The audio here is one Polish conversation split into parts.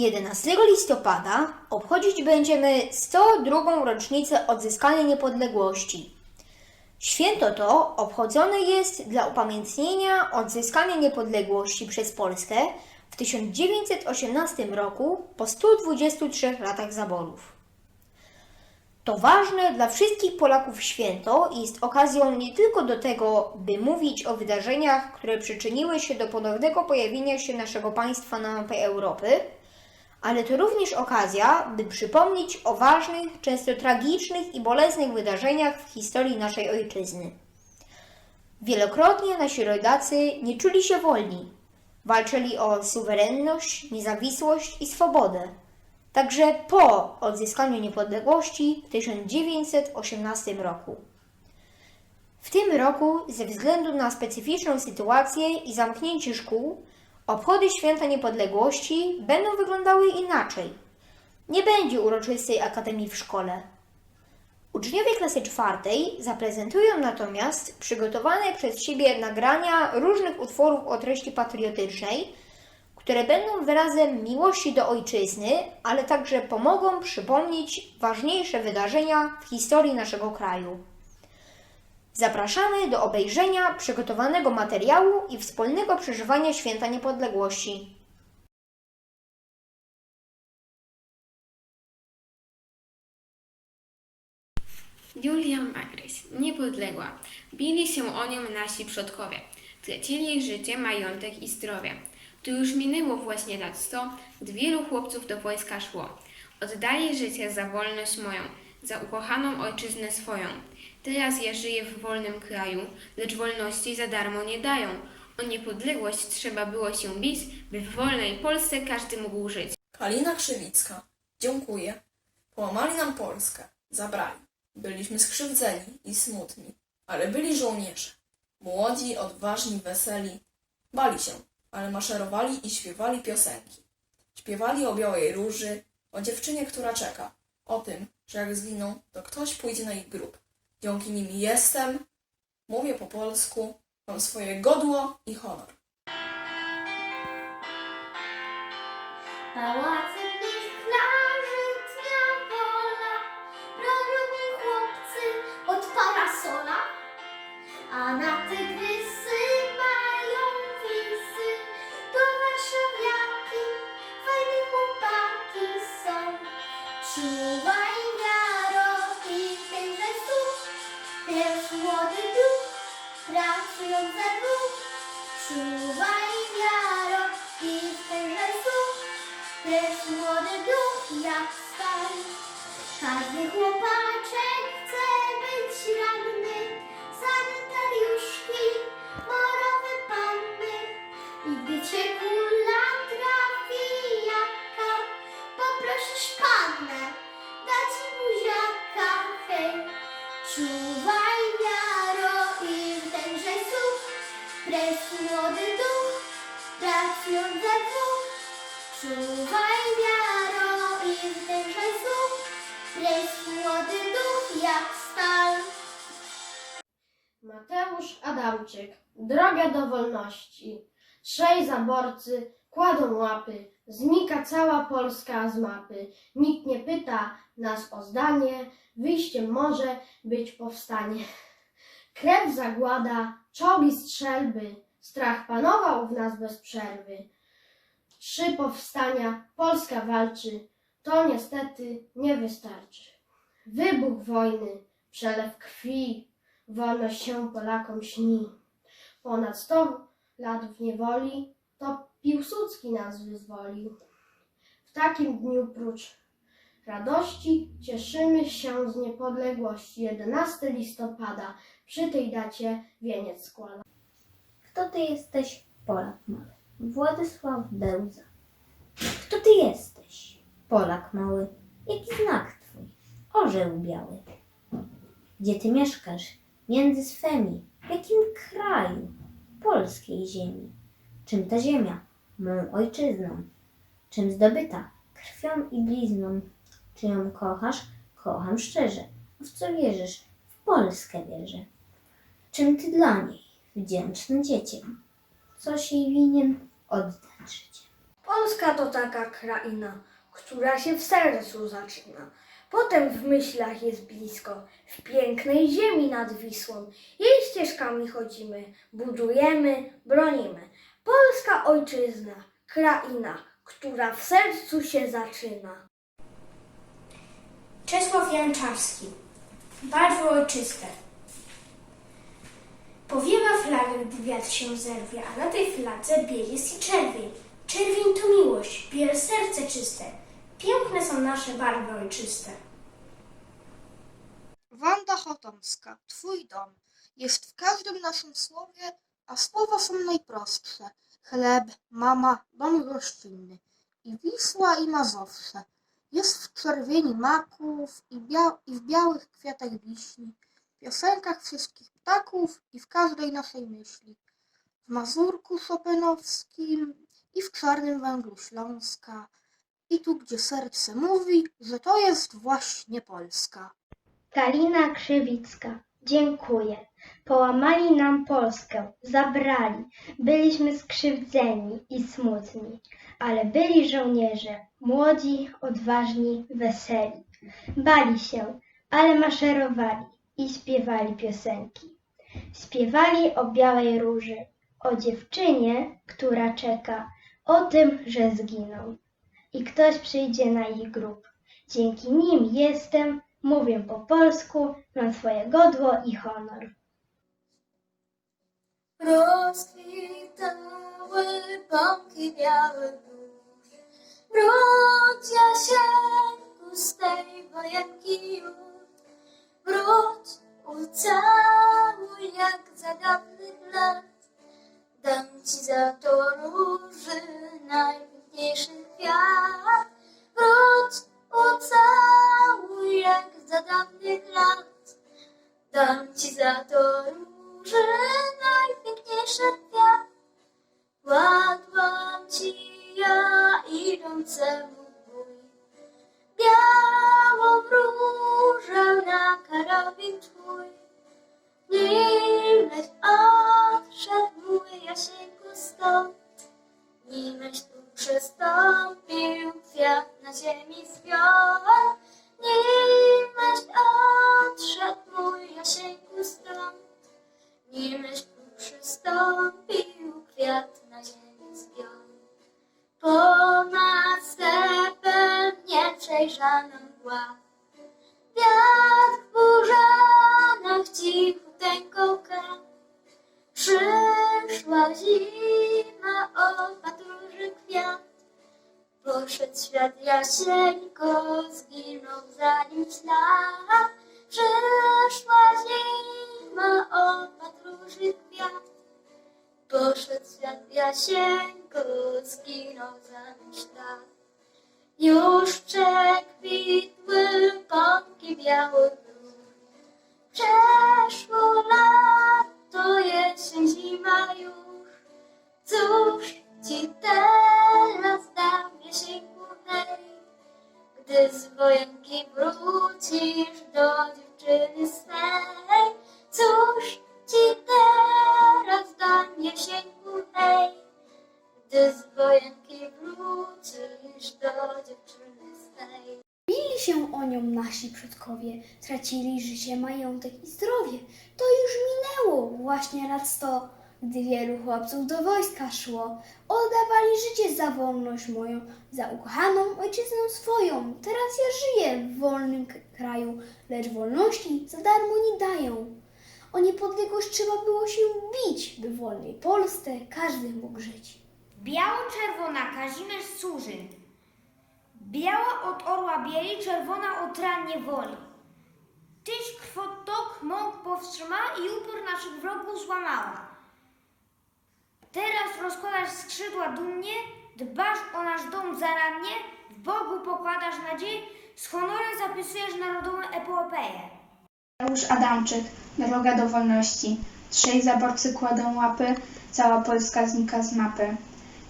11 listopada obchodzić będziemy 102. rocznicę odzyskania niepodległości. Święto to obchodzone jest dla upamiętnienia odzyskania niepodległości przez Polskę w 1918 roku po 123 latach zaborów. To ważne dla wszystkich Polaków święto i jest okazją nie tylko do tego, by mówić o wydarzeniach, które przyczyniły się do ponownego pojawienia się naszego państwa na mapie Europy, ale to również okazja, by przypomnieć o ważnych, często tragicznych i bolesnych wydarzeniach w historii naszej ojczyzny. Wielokrotnie nasi rodacy nie czuli się wolni. Walczyli o suwerenność, niezawisłość i swobodę. Także po odzyskaniu niepodległości w 1918 roku. W tym roku, ze względu na specyficzną sytuację i zamknięcie szkół, obchody Święta Niepodległości będą wyglądały inaczej. Nie będzie uroczystej akademii w szkole. Uczniowie klasy czwartej zaprezentują natomiast przygotowane przez siebie nagrania różnych utworów o treści patriotycznej, które będą wyrazem miłości do ojczyzny, ale także pomogą przypomnieć ważniejsze wydarzenia w historii naszego kraju. Zapraszamy do obejrzenia przygotowanego materiału i wspólnego przeżywania Święta Niepodległości. Julia Magryś, niepodległa. Bili się o nią nasi przodkowie. Tracili życie, majątek i zdrowie. Tu już minęło właśnie lat sto, gdy wielu chłopców do wojska szło. Oddaję życie za wolność moją, za ukochaną ojczyznę swoją. Teraz ja żyję w wolnym kraju, lecz wolności za darmo nie dają. O niepodległość trzeba było się bić, by w wolnej Polsce każdy mógł żyć. Kalina Krzywicka. Dziękuję. Połamali nam Polskę. Zabrali. Byliśmy skrzywdzeni i smutni, ale byli żołnierze. Młodzi, odważni, weseli. Bali się, ale maszerowali i śpiewali piosenki. Śpiewali o białej róży, o dziewczynie, która czeka. O tym, że jak zginą, to ktoś pójdzie na ich grób. Dzięki nim jestem, mówię po polsku, mam swoje godło i honor. Mi chłopcy od parasola A na tygrysy Każdy chłopaczek droga do wolności. Trzej zaborcy kładą łapy, znika cała Polska z mapy. Nikt nie pyta nas o zdanie, wyjściem może być powstanie. Krew zagłada, czołgi strzelby, strach panował w nas bez przerwy. Trzy powstania, Polska walczy, to niestety nie wystarczy. Wybuch wojny, przelew krwi, wolność się Polakom śni. Ponad sto lat w niewoli, to Piłsudski nas wyzwolił. W takim dniu prócz radości cieszymy się z niepodległości. 11 listopada, przy tej dacie wieniec składa. Kto ty jesteś, Polak mały? Władysław Bełza. Kto ty jesteś, Polak mały? Jaki znak twój? Orzeł biały. Gdzie ty mieszkasz? Między swemi. W jakim kraju? Polskiej ziemi. Czym ta ziemia? Mą ojczyzną. Czym zdobyta? Krwią i blizną. Czy ją kochasz? Kocham szczerze. W co wierzysz? W Polskę wierzę. Czym ty dla niej? Wdzięczny dziecię. Coś jej winien oddać życie. Polska to taka kraina, która się w sercu zaczyna. Potem w myślach jest blisko, w pięknej ziemi nad Wisłą. Jej ścieżkami chodzimy, budujemy, bronimy. Polska ojczyzna, kraina, która w sercu się zaczyna. Czesław Janczarski. Barwy ojczyste. Powiewa flaga, gdy wiatr się zerwie, a na tej fladze biel jest i czerwień. Czerwień to miłość, biel serce czyste. Piękne są nasze barwy ojczyste. Wanda Chotomska, Twój dom, jest w każdym naszym słowie, a słowa są najprostsze. Chleb, mama, dom gościnny. I Wisła i Mazowsze. Jest w czerwieni maków i, bia- i w białych kwiatach wiśni, w piosenkach wszystkich ptaków i w każdej naszej myśli. W Mazurku Chopinowskim i w czarnym węglu Śląska. I tu, gdzie serce mówi, że to jest właśnie Polska. Kalina Krzywicka. Dziękuję. Połamali nam Polskę, zabrali. Byliśmy skrzywdzeni i smutni, ale byli żołnierze, młodzi, odważni, weseli. Bali się, ale maszerowali i śpiewali piosenki. Śpiewali o białej róży, o dziewczynie, która czeka, o tym, że zginą. I ktoś przyjdzie na ich grób. Dzięki nim jestem, mówię po polsku, mam swoje godło i honor. Rozkwitały pąki białe róże. Wróć Jasieńku z tej wojenki już. Wróć, twój. Nimeś odszedł mój Jasieńku stąd. Nimeś tu przystąpił kwiat na ziemi zwion. Nimeś odszedł mój Jasieńku stąd. Nimeś tu przystąpił kwiat na ziemi zwion. Ponad stepem nieprzejrzaną mgła. Wiatr w blessed życie, majątek i zdrowie. To już minęło właśnie lat sto, gdy wielu chłopców do wojska szło. Oddawali życie za wolność moją, za ukochaną ojczyznę swoją. Teraz ja żyję w wolnym kraju, lecz wolności za darmo nie dają. O niepodległość trzeba było się bić, by w wolnej Polsce każdy mógł żyć. Biało-czerwona Kazimierz Służyn. Biała od orła bieli, czerwona od ran niewoli. Tyś mąk powstrzymała i upór naszych wrogów złamała. Teraz rozkładasz skrzydła dumnie, dbasz o nasz dom zaradnie, w Bogu pokładasz nadzieję, z honorem zapisujesz narodową epopeję. Janusz Adamczyk, droga do wolności. Trzej zaborcy kładą łapy, cała Polska znika z mapy.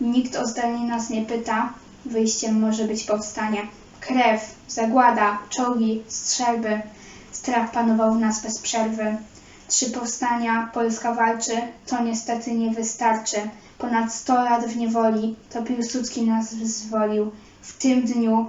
Nikt o zdanie nas nie pyta, wyjściem może być powstanie. Krew, zagłada, czołgi, strzelby, strach panował w nas bez przerwy. Trzy powstania, Polska walczy, to niestety nie wystarczy. Ponad 100 lat w niewoli, to Piłsudski nas wyzwolił. W tym dniu,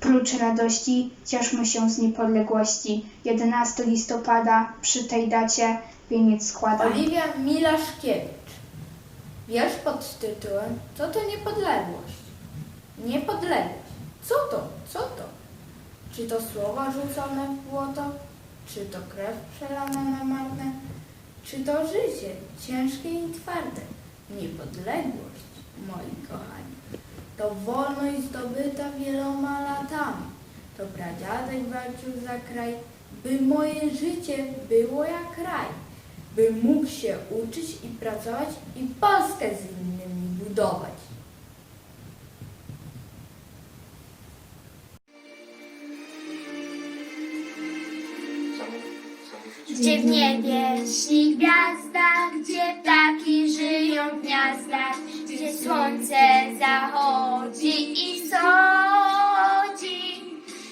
prócz radości, cieszmy się z niepodległości. 11 listopada, przy tej dacie, wieniec składam. Oliwia Milaszkiewicz. Wiersz pod tytułem Co to niepodległość? Niepodległość. Co to? Co to? Czy to słowa rzucone w błoto? Czy to krew przelana na marne? Czy to życie ciężkie i twarde? Niepodległość, moi kochani. To wolność zdobyta wieloma latami. To pradziadek walczył za kraj, by moje życie było jak raj by mógł się uczyć i pracować i Polskę z innymi budować. Gdzie w niebie śni gwiazda, gdzie ptaki żyją w gniazdach, gdzie słońce zachodzi i wschodzi,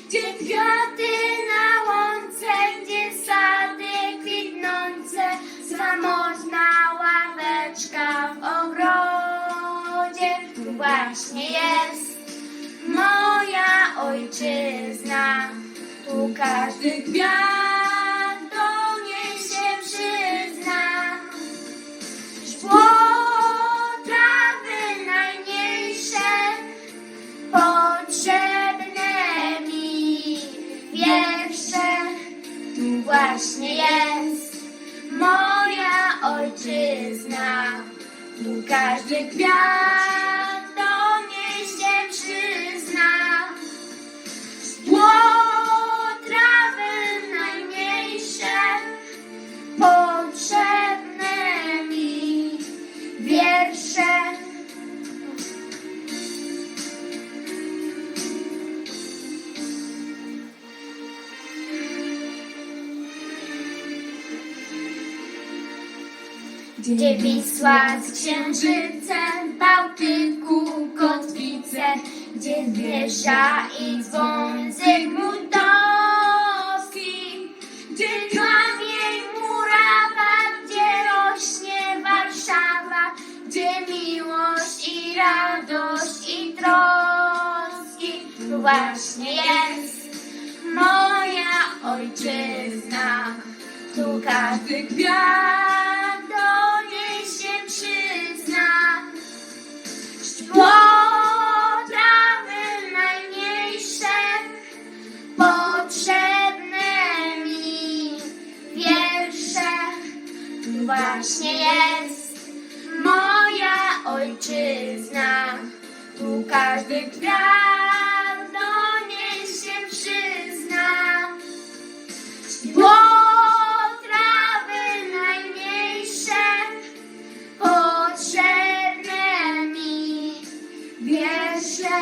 gdzie kwiaty na łące, gdzie sady kwitnące, zamożna ławeczka w ogrodzie. Tu właśnie jest moja ojczyzna, tu każdy kwiat każdy kwiat Gdzie Wisła z księżycem, Bałtyku kotwice, gdzie Wiesza i dzwon Zygmuntowski, gdzie kamień murawa, gdzie rośnie Warszawa, gdzie miłość i radość i troski. Właśnie jest moja ojczyzna, tu każdy kwiat właśnie jest moja ojczyzna, tu każdy kwiat do niej się przyzna. Szkło trawy najmniejsze, potrzebne mi wiersze.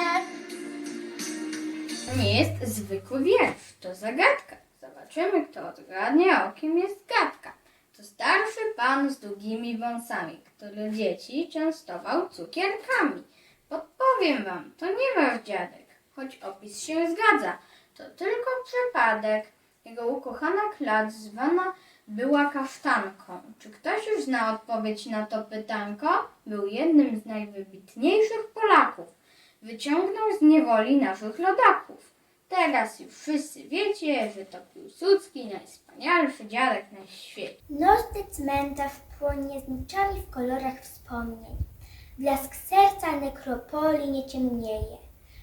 Nie jest zwykły wiersz, to zagadka. Zobaczymy, kto odgadnie, o kim jest gadka. To starszy pan z długimi wąsami, który dzieci częstował cukierkami. Podpowiem wam, to nie wasz dziadek, choć opis się zgadza. To tylko przypadek. Jego ukochana klacz zwana była kasztanką. Czy ktoś już zna odpowiedź na to pytanko? Był jednym z najwybitniejszych Polaków. Wyciągnął z niewoli naszych rodaków. Teraz już wszyscy wiecie, że to Piłsudski najwspanialszy dziadek na świecie. Nocny cmentarz płonie zniczami w kolorach wspomnień. Blask serca nekropolii nie ciemnieje.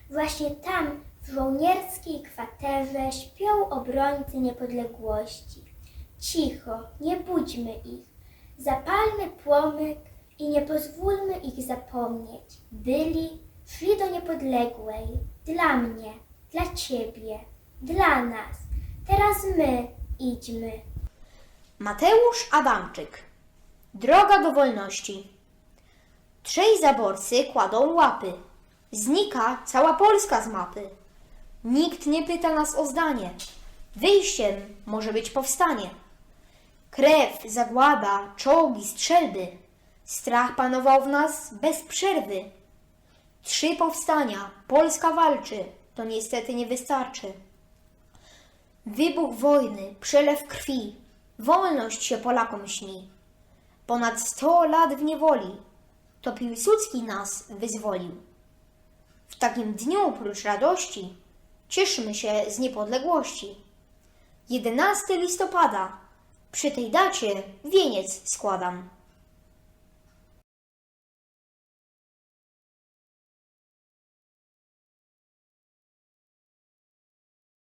Właśnie tam, w żołnierskiej kwaterze, śpią obrońcy niepodległości. Cicho, nie budźmy ich. Zapalmy płomyk i nie pozwólmy ich zapomnieć. Byli, szli do niepodległej. Dla mnie, dla ciebie, dla nas. Teraz my idźmy. Mateusz Adamczyk. Droga do wolności. Trzej zaborcy kładą łapy. Znika cała Polska z mapy. Nikt nie pyta nas o zdanie. Wyjściem może być powstanie. Krew, zagłada, czołgi, strzelby. Strach panował w nas bez przerwy. Trzy powstania, Polska walczy, to niestety nie wystarczy. Wybuch wojny, przelew krwi, wolność się Polakom śni. Ponad sto lat w niewoli, to Piłsudski nas wyzwolił. W takim dniu, prócz radości, cieszmy się z niepodległości. 11 listopada, przy tej dacie wieniec składam.